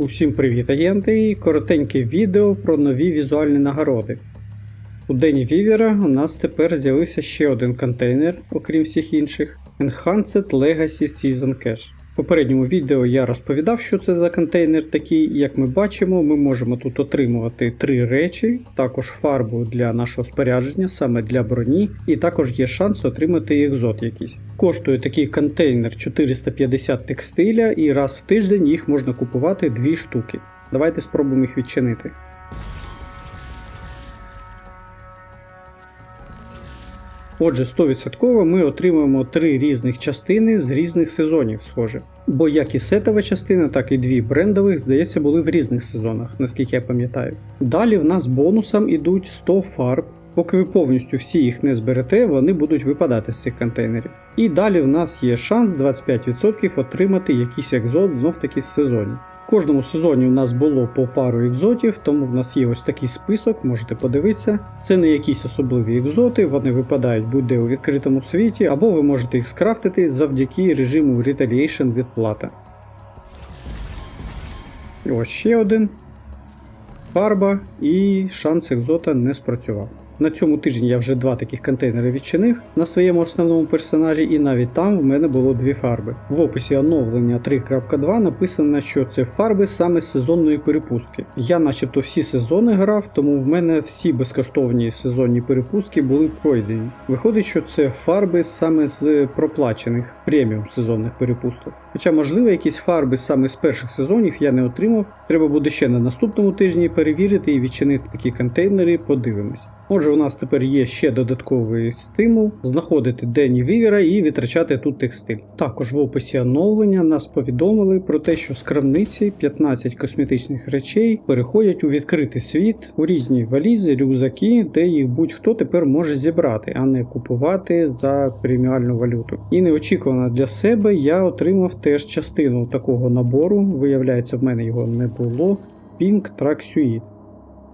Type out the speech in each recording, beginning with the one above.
Усім привіт, агенти! І коротеньке відео про нові візуальні нагороди. У Дені Вівера у нас тепер з'явився ще один контейнер, окрім всіх інших Enhanced Legacy Season Cache. В попередньому відео я розповідав, що це за контейнер такий. Як ми бачимо, ми можемо тут отримувати три речі, також фарбу для нашого спорядження, саме для броні, і також є шанс отримати екзот якийсь. Коштує такий контейнер 450 текстиля, і раз в тиждень їх можна купувати дві штуки. Давайте спробуємо їх відчинити. Отже, 100% ми отримуємо три різних частини з різних сезонів, схоже. Бо як і сетова частина, так і дві брендових, здається, були в різних сезонах, наскільки я пам'ятаю. Далі в нас бонусом ідуть 100 фарб. Поки ви повністю всі їх не зберете, вони будуть випадати з цих контейнерів. І далі в нас є шанс 25% отримати якийсь екзот знов таки з сезонів. Кожному сезоні в нас було по пару екзотів, тому в нас є ось такий список, можете подивитися. Це не якісь особливі екзоти, вони випадають будь-де у відкритому світі, або ви можете їх скрафтити завдяки режиму Retaliation від плата. І Ось ще один. Фарба і шанс екзота не спрацював. На цьому тижні я вже два таких контейнери відчинив на своєму основному персонажі, і навіть там в мене було дві фарби. В описі оновлення 3.2 написано, що це фарби саме сезонної перепустки. Я начебто всі сезони грав, тому в мене всі безкоштовні сезонні перепустки були пройдені. Виходить, що це фарби саме з проплачених преміум сезонних перепусток. Хоча, можливо, якісь фарби саме з перших сезонів я не отримав. Треба буде ще на наступному тижні перевірити і відчинити такі контейнери, подивимось. Отже, у нас тепер є ще додатковий стимул знаходити Дені Вівера і відтрачати тут текстиль. Також в описі оновлення нас повідомили про те, що з крамниці 15 косметичних речей переходять у відкритий світ у різні валізи, рюкзаки, де їх будь-хто тепер може зібрати, а не купувати за преміальну валюту. І неочікувано для себе я отримав теж частину такого набору. Виявляється, в мене його не було. Pink Track Suite.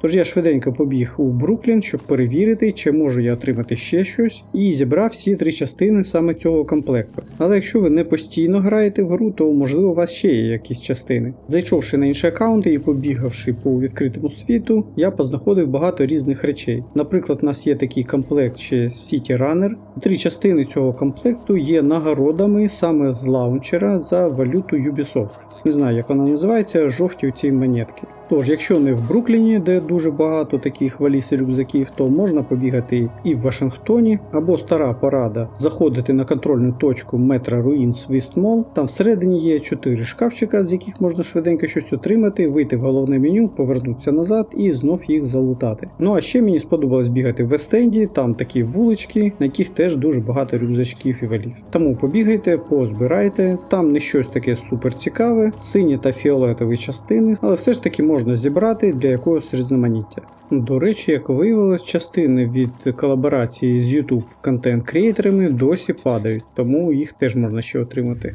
Тож я швиденько побіг у Бруклін, щоб перевірити, чи можу я отримати ще щось, і зібрав всі три частини саме цього комплекту. Але якщо ви не постійно граєте в гру, то можливо у вас ще є якісь частини. Зайшовши на інші аккаунти і побігавши по відкритому світу, я познаходив багато різних речей. Наприклад, у нас є такий комплект ще City Runner. Три частини цього комплекту є нагородами саме з лаунчера за валюту Ubisoft. Не знаю, як вона називається, жовті ці монетки. Тож, якщо не в Брукліні, де дуже багато таких валіз і рюкзаків, то можна побігати і в Вашингтоні, або стара порада заходити на контрольну точку метра Руїнс Вістмол. Там всередині є 4 шкафчика, з яких можна швиденько щось отримати, вийти в головне меню, повернутися назад і знов їх залутати. Ну а ще мені сподобалось бігати в Вестенді, там такі вулички, на яких теж дуже багато рюкзачків і валіз. Тому побігайте, позбирайте, там не щось таке супер цікаве, сині та фіолетові частини, але все ж таки можна зібрати для якогось різноманіття. До речі, як виявилось, частини від колаборації з YouTube контент-креаторами досі падають, тому їх теж можна ще отримати.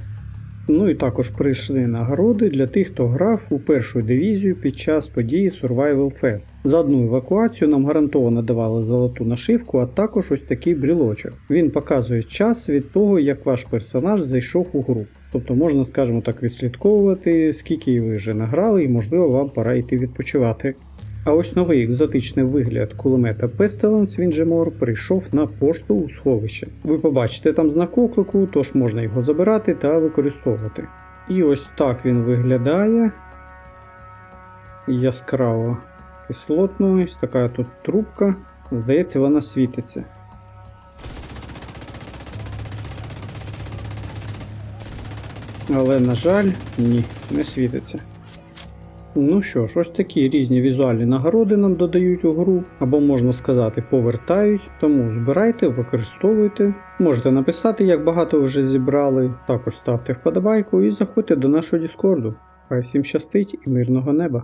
Ну і також прийшли нагороди для тих, хто грав у першу дивізію під час події Survival Fest. За одну евакуацію нам гарантовано давали золоту нашивку, а також ось такий брілочок. Він показує час від того, як ваш персонаж зайшов у гру. Тобто можна, скажімо так, відслідковувати, скільки ви вже награли, і можливо вам пора йти відпочивати. А ось новий екзотичний вигляд кулемета Pestilence, він же Мор, прийшов на пошту у сховище. Ви побачите там знак оклику, тож можна його забирати та використовувати. І ось так він виглядає. Яскраво кислотно, ось така тут трубка. Здається, вона світиться. Але, на жаль, ні, не світиться. Ну що ж, ось такі різні візуальні нагороди нам додають у гру, або можна сказати, повертають. Тому збирайте, використовуйте. Можете написати, як багато вже зібрали. Також ставте вподобайку і заходьте до нашого Діскорду. Хай всім щастить і мирного неба!